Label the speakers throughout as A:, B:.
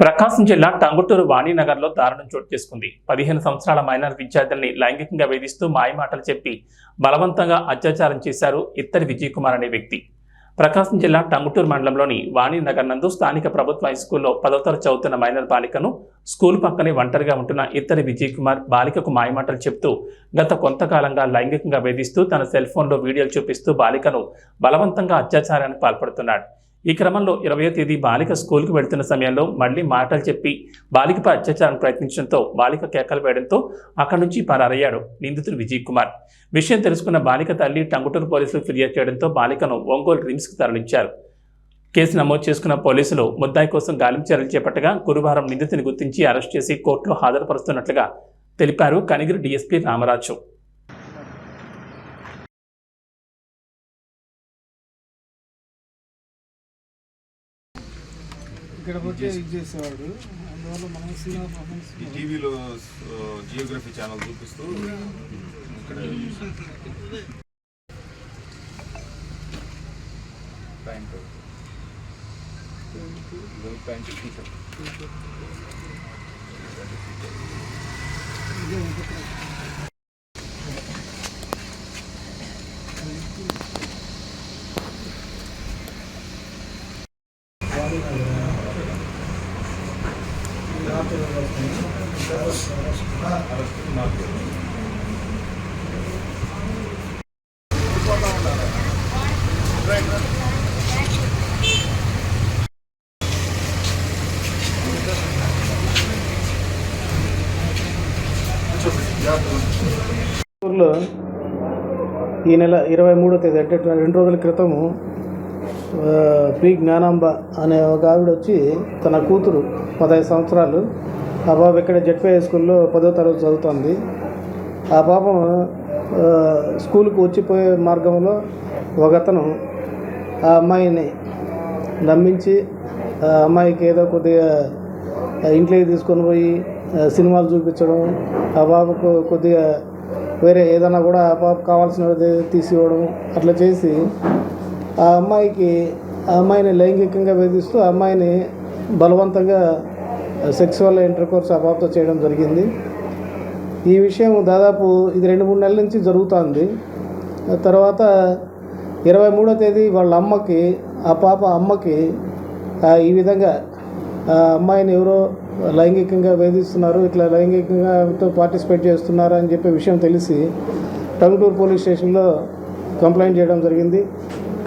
A: ప్రకాశం జిల్లా టంగుటూరు వాణినగర్లో దారుణం చోటు చేసుకుంది. పదిహేను సంవత్సరాల మైనర్ విద్యార్థుల్ని లైంగికంగా వేధిస్తూ మాయమాటలు చెప్పి బలవంతంగా అత్యాచారం చేశారు ఇత్తడి విజయ్ కుమార్ అనే వ్యక్తి. ప్రకాశం జిల్లా టంగుటూరు మండలంలోని వాణినగర్ నందు స్థానిక ప్రభుత్వ హై స్కూల్లో పదో తరగతి చదువుతున్న మైనర్ బాలికను స్కూల్ పక్కనే ఒంటరిగా ఉంటున్న ఇత్తడి విజయ్ కుమార్ బాలికకు మాయమాటలు చెప్తూ గత కొంతకాలంగా లైంగికంగా వేధిస్తూ తన సెల్ ఫోన్లో వీడియోలు చూపిస్తూ బాలికను బలవంతంగా అత్యాచారానికి పాల్పడుతున్నాడు. ఈ క్రమంలో ఇరవయో తేదీ బాలిక స్కూల్కి వెళ్తున్న సమయంలో మళ్ళీ మాటలు చెప్పి బాలికపై అత్యాచారం ప్రయత్నించడంతో బాలిక కేకలు వేయడంతో అక్కడి నుంచి పరారయ్యాడు నిందితుడు విజయ్ కుమార్. విషయం తెలుసుకున్న బాలిక తల్లి టంగుటూరు పోలీసులకు ఫిర్యాదు చేయడంతో బాలికను ఒంగోలు రిమ్స్కి తరలించారు. కేసు నమోదు చేసుకున్న పోలీసులు ముద్దాయి కోసం గాలింపు చర్యలు చేపట్టగా గురువారం నిందితుని గుర్తించి అరెస్ట్ చేసి కోర్టులో హాజరుపరుస్తున్నట్లుగా తెలిపారు. కనిగిరి డీఎస్పీ రామరాజు.
B: ఇక్కడ ఇది చేసేవాడు. అందువల్ల మనం సినిమా పర్ఫార్మెన్స్
C: ఈ టీవీలో జియోగ్రఫీ ఛానల్ చూపిస్తూ ఇక్కడ ప్యాంట్. ప్యాంట్ టీషర్ట్
B: ఊర్లో ఈ నెల ఇరవై మూడో తేదీ అంటే రెండు రోజుల క్రితము పి. జ్ఞానాంబ అనే ఒక ఆవిడ వచ్చి తన కూతురు పదహైదు సంవత్సరాలు. ఆ పాప ఇక్కడ జెడ్పీ హై స్కూల్లో పదో తరగతి చదువుతుంది. ఆ పాపం స్కూల్కి వచ్చిపోయే మార్గంలో ఒకతను ఆ అమ్మాయిని నమ్మించి ఆ అమ్మాయికి ఏదో కొద్దిగా ఇంట్లోకి తీసుకొని పోయి సినిమాలు చూపించడం ఆ పాపకు కొద్దిగా వేరే ఏదైనా కూడా ఆ పాపకు కావాల్సినది తీసి ఇవ్వడం అట్లా చేసి ఆ అమ్మాయికి ఆ అమ్మాయిని లైంగికంగా వేధిస్తూ ఆ అమ్మాయిని బలవంతంగా సెక్సువల్ ఇంటర్ కోర్స్ ఆ చేయడం జరిగింది. ఈ విషయం దాదాపు ఇది రెండు మూడు నెలల నుంచి జరుగుతుంది. తర్వాత ఇరవై మూడో తేదీ వాళ్ళ అమ్మకి ఆ పాప అమ్మకి ఈ విధంగా ఆ అమ్మాయిని ఎవరో లైంగికంగా వేధిస్తున్నారు ఇట్లా లైంగికంగా పార్టిసిపేట్ చేస్తున్నారు అని చెప్పే విషయం తెలిసి టంగుటూరు పోలీస్ స్టేషన్లో కంప్లైంట్ చేయడం జరిగింది.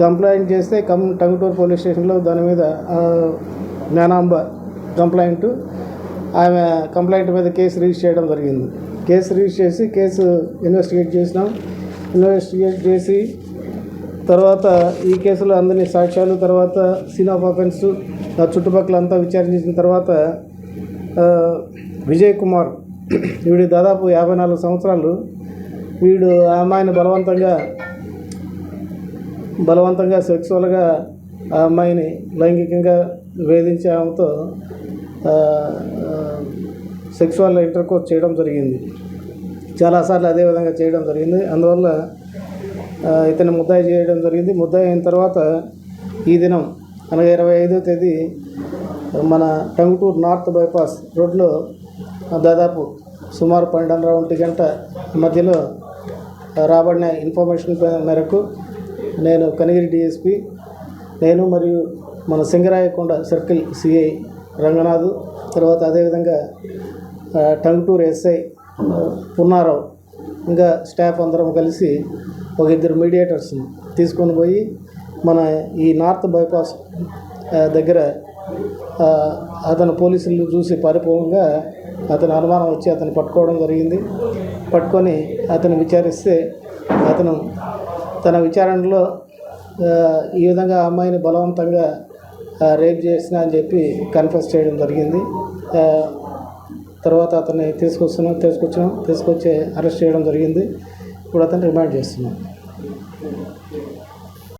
B: కంప్లైంట్ చేస్తే కం టంగుటూరు పోలీస్ స్టేషన్లో దాని మీద జ్ఞానాంబ కంప్లైంట్. ఆమె కంప్లైంట్ మీద కేసు రిజిస్టర్ చేయడం జరిగింది. కేసు రిజిస్టర్ చేసి కేసు ఇన్వెస్టిగేట్ చేసినాం. ఇన్వెస్టిగేట్ చేసి తర్వాత ఈ కేసులో అందరినీ సాక్ష్యాలు తర్వాత సీన్ ఆఫ్ అఫెన్స్ ఆ చుట్టుపక్కల అంతా విచారించిన తర్వాత విజయ్ కుమార్ వీడు దాదాపు యాభై నాలుగు సంవత్సరాలు వీడు ఆ అమ్మాయిని బలవంతంగా బలవంతంగా సెక్సువల్గా ఆ అమ్మాయిని లైంగికంగా వేధించే ఆమెతో సెక్సువల్ ఇంటర్కోర్స్ చేయడం జరిగింది. చాలాసార్లు అదే విధంగా చేయడం జరిగింది. అందువల్ల ఇతను ముద్దాయి చేయడం జరిగింది. ముద్దాయి అయిన తర్వాత ఈ దినం అనగా ఇరవై ఐదో తేదీ మన టంగుటూరు నార్త్ బైపాస్ రోడ్లో దాదాపు సుమారు పన్నెండున్నర ఒంటి గంట మధ్యలో రాబడిన ఇన్ఫర్మేషన్ మేరకు నేను కనిగిరి డిఎస్పి నేను మరియు మన సింగరాయకొండ సర్కిల్ సిఐ రంగనాథ్ తర్వాత అదేవిధంగా టంగుటూరు ఎస్ఐ పున్నారావు ఇంకా స్టాఫ్ అందరం కలిసి ఒక ఇద్దరు మీడియేటర్స్ని తీసుకొని పోయి మన ఈ నార్త్ బైపాస్ దగ్గర అతను పోలీసులు చూసి పారిపోగా అతను అనుమానం వచ్చి అతను పట్టుకోవడం జరిగింది. పట్టుకొని అతను విచారిస్తే అతను తన విచారణలో ఈ విధంగా అమ్మాయిని బలవంతంగా రేప్ చేసిన అని చెప్పి కన్ఫెస్ చేయడం జరిగింది. తర్వాత అతన్ని తీసుకొస్తున్నాం తీసుకొచ్చినాం తీసుకొచ్చి అరెస్ట్ చేయడం జరిగింది. ఇప్పుడు అతను రిమాండ్ చేస్తున్నాం.